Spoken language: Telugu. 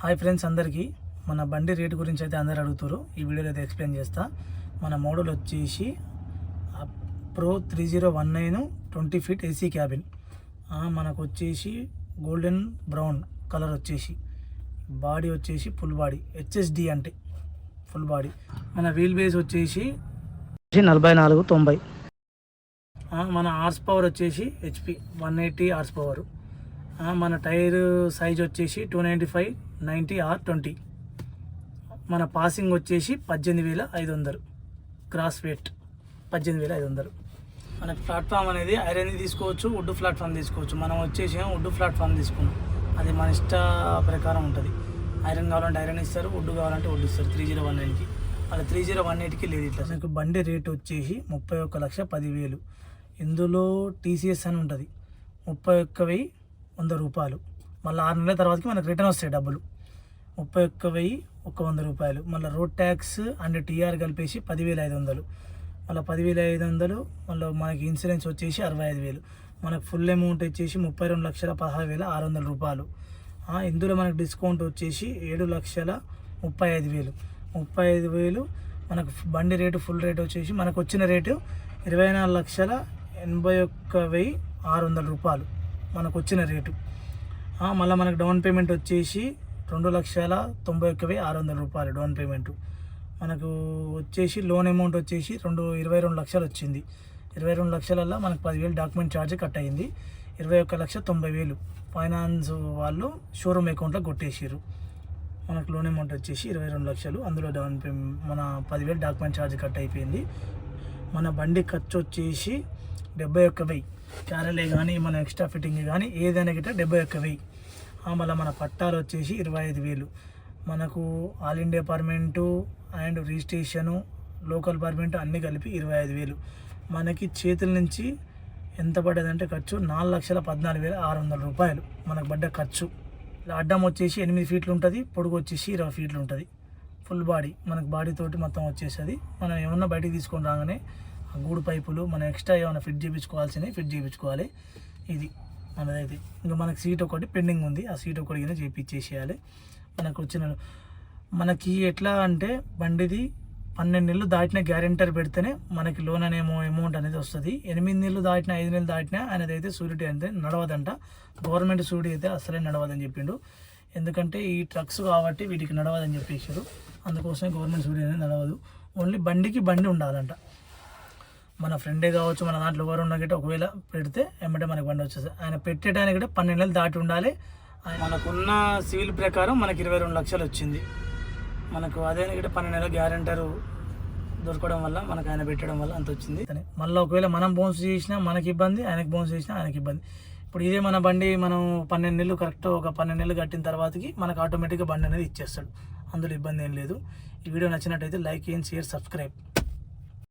హాయ్ ఫ్రెండ్స్ అందరికీ. మన బండి రేటు గురించి అయితే అందరు అడుగుతారు. ఈ వీడియోలో అయితే ఎక్స్ప్లెయిన్ చేస్తా. మన మోడల్ వచ్చేసి pro three zero one nine twenty feet AC cabin మనకు వచ్చేసి గోల్డెన్ బ్రౌన్ కలర్ వచ్చేసి. బాడీ వచ్చేసి ఫుల్ బాడీ హెచ్ఎస్డి అంటే ఫుల్ బాడీ మన వీల్ బేస్ వచ్చేసి నలభై నాలుగు తొంభై. మన హార్స్ పవర్ వచ్చేసి HP one eighty horse power మన టైర్ సైజ్ వచ్చేసి two ninety five ninety R twenty. మన పాసింగ్ వచ్చేసి పద్దెనిమిది వేల ఐదు వందలు. క్రాస్ వెయిట్ పద్దెనిమిది వేల ఐదు వందలు. మన ప్లాట్ఫామ్ అనేది ఐరన్ తీసుకోవచ్చు వుడ్ ప్లాట్ఫామ్ తీసుకోవచ్చు. మనం వచ్చేసి వుడ్ ప్లాట్ఫామ్ తీసుకున్నాం. అది మన ఇష్ట ప్రకారం ఉంటుంది. ఐరన్ కావాలంటే ఐరన్ ఇస్తారు వుడ్ కావాలంటే వుడ్ ఇస్తారు. త్రీ జీరో వన్ నైన్కి. అలా త్రీ జీరో వన్ ఎయిట్కి లేదు ఇట్లా. నాకు బండి రేట్ వచ్చేసి ముప్పై ఒక్క లక్ష పదివేలు. ఇందులో టీసీఎస్ అని ఉంటుంది. ముప్పై ఒక్క వెయ్యి వంద రూపాయలు. మళ్ళీ ఆరు నెలల తర్వాతకి మనకు రిటర్న్ వస్తాయి డబ్బులు. ముప్పై ఒక్క వెయ్యి ఒక వంద రూపాయలు. మళ్ళీ రోడ్ ట్యాక్స్ అండ్ టీఆర్ కలిపేసి పదివేల ఐదు వందలు. మళ్ళీ పదివేల ఐదు వందలు మళ్ళీ మనకి ఇన్సూరెన్స్ వచ్చేసి అరవై ఐదు వేలు. మనకు ఫుల్ అమౌంట్ వచ్చేసి ముప్పై రెండు లక్షల పదహారు వేల ఆరు వందల రూపాయలు. ఇందులో మనకు డిస్కౌంట్ వచ్చేసి ఏడు లక్షల ముప్పై ఐదు వేలు. ముప్పై ఐదు వేలు మనకు బండి రేటు ఫుల్ రేట్ వచ్చేసి మనకు వచ్చిన రేటు ఇరవై నాలుగు లక్షల ఎనభై ఒక్క వెయ్యి ఆరు వందల రూపాయలు. మనకు వచ్చిన రేటు. మళ్ళీ మనకు డౌన్ పేమెంట్ వచ్చేసి రెండు లక్షల తొంభై ఒక్క వెయ్యి ఆరు వందల రూపాయలు డౌన్ పేమెంట్. మనకు వచ్చేసి లోన్ అమౌంట్ వచ్చేసి రెండు ఇరవై రెండు లక్షలు వచ్చింది. ఇరవై రెండు లక్షలల్లో మనకు పదివేలు డాక్యుమెంట్ ఛార్జ్ కట్ అయింది. ఇరవై ఒక్క లక్ష తొంభై వేలు ఫైనాన్స్ వాళ్ళు షోరూమ్ అకౌంట్లో కొట్టేసారు మనకు లోన్ అమౌంట్ వచ్చేసి ఇరవై రెండు లక్షలు. అందులో డౌన్ పేమెంట్ మన పదివేలు డాక్యుమెంట్ ఛార్జ్ కట్ అయిపోయింది. మన బండి ఖర్చు వచ్చేసి డెబ్బై ఒక్క వెయ్యి. క్యారలే కానీ మన ఎక్స్ట్రా ఫిట్టింగ్ కానీ ఏదైనా గిట్ట డెబ్బై ఒక్క వెయ్యి. మళ్ళీ మన పట్టాలు వచ్చేసి ఇరవై ఐదు వేలు. మనకు all India permit and registration local permit అన్నీ కలిపి ఇరవై ఐదు వేలు. మనకి చేతుల నుంచి ఎంత పడ్డదంటే ఖర్చు నాలుగు లక్షల పద్నాలుగు వేల ఆరు వందల రూపాయలు. మనకు పడ్డ ఖర్చు. అడ్డం వచ్చేసి ఎనిమిది ఫీట్లు ఉంటుంది పొడుగు వచ్చేసి ఇరవై ఫీట్లు ఉంటుంది. Full body. మనకు బాడీతోటి మొత్తం వచ్చేస్తుంది. మనం ఏమన్నా బయటికి తీసుకొని రాగానే గూడు పైపులు మనం ఎక్స్ట్రా ఏమైనా ఫిట్ చేయించుకోవాల్సినవి ఫిట్ చేయించుకోవాలి. ఇది మనదైతే. ఇంకా మనకి సీట్ ఒకటి పెండింగ్ ఉంది. ఆ సీట్ ఒకటి కింద చేయించేసేయాలి. మనకు వచ్చిన మనకి ఎట్లా అంటే బండిది పన్నెండు నెలలు దాటిన గ్యారెంటర్ పెడితేనే మనకి లోన్ అనే అమౌంట్ అనేది వస్తుంది. ఎనిమిది నెలలు దాటిన ఐదు నెలలు దాటినా అనేది అయితే సూరిటీ అయితే నడవదంట. గవర్నమెంట్ సూరిటీ అయితే అసలే నడవదని చెప్పిండు. ఎందుకంటే ఈ ట్రక్స్ కాబట్టి వీటికి నడవదని చెప్పేసారు అందుకోసమే గవర్నమెంట్ సూరిటీ అనేది నడవదు. ఓన్లీ బండికి బండి ఉండాలంట. మన ఫ్రెండే కావచ్చు మన దాంట్లో ఎవరు ఉన్నా గిట్ట ఒకవేళ పెడితే వెంబడే మనకి బండి వచ్చేసి ఆయన పెట్టేటానికి కూడా పన్నెండు నెలలు దాటి ఉండాలి. ఆయన- మనకున్న సివిల్ ప్రకారం మనకి ఇరవై రెండు లక్షలు వచ్చింది. మనకు అదే గిట్ట పన్నెండు నెలల గ్యారెంటర్ దొరకడం వల్ల మనకు ఆయన పెట్టడం వల్ల అంత వచ్చింది. అని మళ్ళీ ఒకవేళ మనం బౌన్స్ చేసినా మనకి ఇబ్బంది ఆయనకి బౌన్స్ చేసినా ఆయనకి ఇబ్బంది. ఇప్పుడు ఇదే మన బండి మనం పన్నెండు నెలలు కరెక్ట్ ఒక పన్నెండు నెలలు కట్టిన తర్వాతకి మనకు ఆటోమేటిక్గా బండి అనేది ఇచ్చేస్తాడు. అందులో ఇబ్బంది ఏం లేదు. ఈ వీడియో నచ్చినట్టయితే లైక్ చేయండి షేర్ సబ్స్క్రైబ్